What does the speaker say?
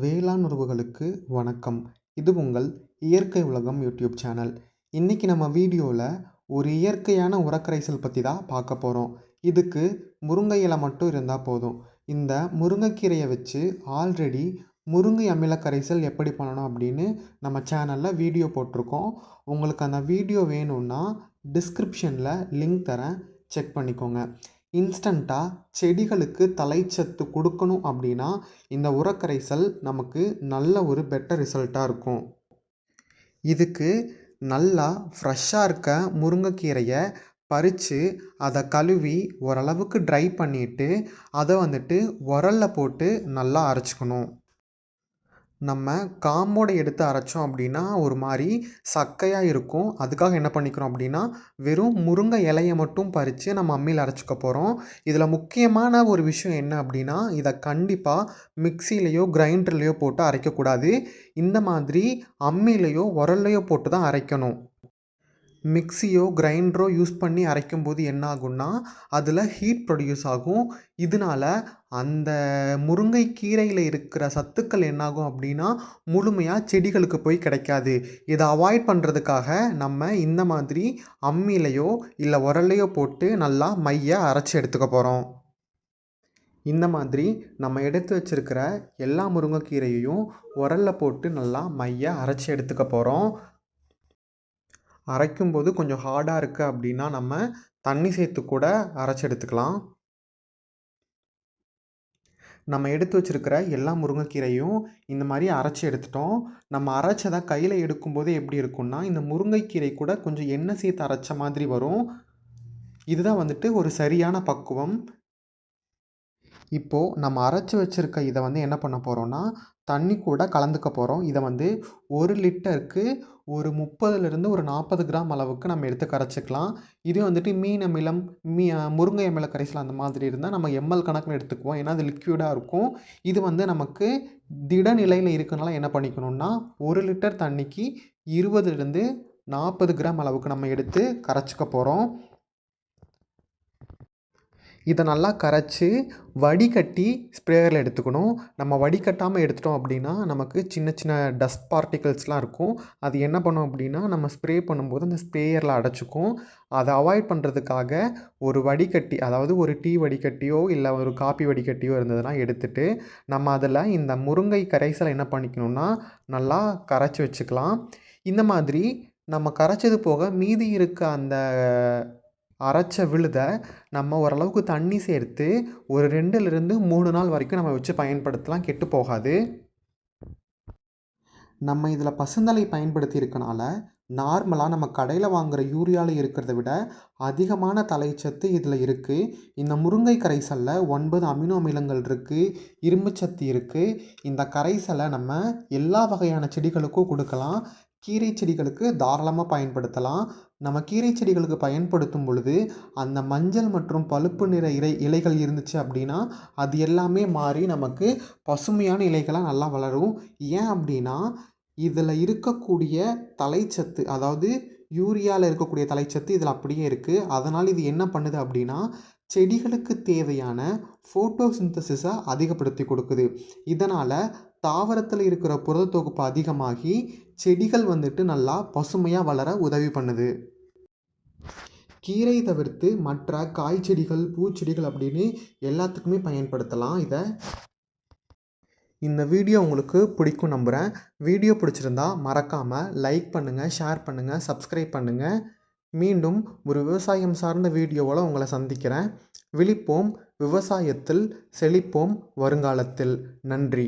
வேளாண் உறவுகளுக்கு வணக்கம். இது உங்கள் இயற்கை உலகம் யூடியூப் சேனல். இன்றைக்கி நம்ம வீடியோவில் ஒரு இயற்கையான உரக்கரைசல் பற்றி தான் பார்க்க போகிறோம் இதுக்கு முருங்கை இலை மட்டும் இருந்தால் போதும். இந்த முருங்கைக்கீரையை வச்சு ஆல்ரெடி முருங்கை அமில கரைசல் எப்படி பண்ணணும் அப்படின்னு நம்ம சேனலில் வீடியோ போட்டிருக்கோம். உங்களுக்கு அந்த வீடியோ வேணும்னா டிஸ்கிரிப்ஷனில் லிங்க் தரேன். செக் பண்ணிக்கோங்க. இன்ஸ்டண்ட்டாக செடிகளுக்கு தலைச்சத்து கொடுக்கணும் அப்படின்னா இந்த உரக்கரைசல் நமக்கு நல்ல ஒரு பெட்டர் ரிசல்ட்டாக இருக்கும். இதுக்கு நல்லா ஃப்ரெஷ்ஷாக இருக்க முருங்கைக்கீரையை பறித்து அதை கழுவி ஓரளவுக்கு ட்ரை பண்ணிவிட்டு அதை வந்துட்டு உரலில் போட்டு நல்லா அரைச்சிக்கணும். நம்ம காம்போடு எடுத்து அரைச்சோம் அப்படின்னா ஒரு மாதிரி சக்கையாக இருக்கும். அதுக்காக என்ன பண்ணிக்கிறோம் அப்படின்னா வெறும் முருங்கை இலையை மட்டும் பறித்து நம்ம அம்மியில் அரைச்சிக்க போகிறோம் இதில் முக்கியமான ஒரு விஷயம் என்ன அப்படின்னா இதை கண்டிப்பாக மிக்சிலேயோ கிரைண்டர்லேயோ போட்டு அரைக்கக்கூடாது. இந்த மாதிரி அம்மிலேயோ உரல்லையோ போட்டு தான் அரைக்கணும். மிக்சியோ கிரைண்டரோ யூஸ் பண்ணி அரைக்கும்போது என்ன ஆகும்னா அதில் ஹீட் ப்ரொடியூஸ் ஆகும். இதனால அந்த முருங்கை கீரையில் இருக்கிற சத்துக்கள் என்னாகும் அப்படின்னா முழுமையாக செடிகளுக்கு போய் கிடைக்காது. இதை அவாய்ட் பண்ணுறதுக்காக நம்ம இந்த மாதிரி அம்மிலையோ இல்லை உரல்லையோ போட்டு நல்லா மைய அரைச்சி எடுத்துக்க போகிறோம் இந்த மாதிரி நம்ம எடுத்து வச்சுருக்கிற எல்லா முருங்கைக்கீரையையும் உரலில் போட்டு நல்லா மைய அரைச்சி எடுத்துக்க போகிறோம் அரைக்கும் போது கொஞ்சம் ஹார்டாக இருக்குது அப்படின்னா நம்ம தண்ணி சேர்த்து கூட அரைச்சி எடுத்துக்கலாம். நம்ம எடுத்து வச்சுருக்கிற எல்லா முருங்கைக்கீரையும் இந்த மாதிரி அரைச்சி எடுத்துட்டோம். நம்ம அரைச்சதை கையில் எடுக்கும்போது எப்படி இருக்கும்னா இந்த முருங்கைக்கீரை கூட கொஞ்சம் எண்ணெய் சேர்த்து அரைச்ச மாதிரி வரும். இதுதான் வந்துட்டு ஒரு சரியான பக்குவம். இப்போது நம்ம அரைச்சி வச்சுருக்க இதை வந்து என்ன பண்ண போகிறோன்னா தண்ணி கூட கலந்துக்க போகிறோம் இதை வந்து ஒரு லிட்டருக்கு ஒரு முப்பதுலேருந்து ஒரு நாற்பது கிராம் அளவுக்கு நம்ம எடுத்து கரைச்சிக்கலாம். இதே வந்துட்டு மீன் அமிலம் மீ முருங்கை அமில கரைசல் அந்த மாதிரி இருந்தால் நம்ம எம்எல் கணக்கில் எடுத்துக்குவோம். ஏன்னா அது லிக்யூடாக இருக்கும். இது வந்து நமக்கு திட நிலையில் இருக்கனால என்ன பண்ணிக்கணும்னா ஒரு லிட்டர் தண்ணிக்கு இருபதுலேருந்து நாற்பது கிராம் அளவுக்கு நம்ம எடுத்து கரைச்சிக்க போகிறோம் இதை நல்லா கரைச்சி வடிகட்டி ஸ்ப்ரேயரில் எடுத்துக்கணும். நம்ம வடிகட்டாமல் எடுத்துட்டோம் அப்படின்னா நமக்கு சின்ன சின்ன டஸ்ட் பார்ட்டிகல்ஸ்லாம் இருக்கும். அது என்ன பண்ணும் அப்படின்னா நம்ம ஸ்ப்ரே பண்ணும்போது அந்த ஸ்ப்ரேயரில் அடைச்சிக்கும். அதை அவாய்ட் பண்ணுறதுக்காக ஒரு வடிகட்டி அதாவது ஒரு டீ வடிகட்டியோ இல்லை ஒரு காப்பி வடிகட்டியோ இருந்ததுன்னா எடுத்துகிட்டு நம்ம அதில் இந்த முருங்கை கரைசலை என்ன பண்ணிக்கணும்னா நல்லா கரைச்சி வச்சுக்கலாம். இந்த மாதிரி நம்ம கரைச்சது போக மீதி இருக்க அந்த அரைச்ச விழுதை நம்ம ஓரளவுக்கு தண்ணி சேர்த்து ஒரு ரெண்டுலேருந்து மூணு நாள் வரைக்கும் நம்ம வச்சு பயன்படுத்தலாம் கெட்டு போகாது. நம்ம இதில் பசுந்தலை பயன்படுத்தி இருக்கனால நார்மலாக நம்ம கடையில் வாங்குகிற யூரியாவில் இருக்கிறத விட அதிகமான தலைச்சத்து இதில் இருக்குது இந்த முருங்கை கரைசலில் ஒன்பது அமினோ அமிலங்கள் இருக்குது இரும்புச்சத்து இருக்குது இந்த கரைசலை நம்ம எல்லா வகையான செடிகளுக்கும் கொடுக்கலாம். கீரை செடிகளுக்கு தாராளமாக பயன்படுத்தலாம். நம்ம கீரை செடிகளுக்கு பயன்படுத்தும் பொழுது அந்த மஞ்சள் மற்றும் பழுப்பு நிற இலை இலைகள் இருந்துச்சு அப்படின்னா அது எல்லாமே மாறி நமக்கு பசுமையான இலைகளாக நல்லா வளரும். ஏன் அப்படின்னா இதில் இருக்கக்கூடிய தலைச்சத்து அதாவது யூரியாவில் இருக்கக்கூடிய தலைச்சத்து இதில் அப்படியே இருக்குது அதனால் இது என்ன பண்ணுது அப்படின்னா செடிகளுக்கு தேவையான ஃபோட்டோசிந்தசிஸை அதிகப்படுத்தி கொடுக்குது. இதனால் தாவரத்தில் இருக்கிற புரத தொகுப்பு அதிகமாகி செடிகள் வந்துட்டு நல்லா பசுமையாக வளர உதவி பண்ணுது. கீரை தவிர்த்து மற்ற காய் செடிகள் பூச்செடிகள் அப்படின்னு எல்லாத்துக்குமே பயன்படுத்தலாம் இதை. இந்த வீடியோ உங்களுக்கு பிடிக்கும் நம்புகிறேன் வீடியோ பிடிச்சிருந்தா மறக்காமல் லைக் பண்ணுங்கள் ஷேர் பண்ணுங்கள் சப்ஸ்கிரைப் பண்ணுங்கள் மீண்டும் ஒரு விவசாயம் சார்ந்த வீடியோவில் உங்களை சந்திக்கிறேன். விழிப்போம் விவசாயத்தில் செழிப்போம் வருங்காலத்தில். நன்றி.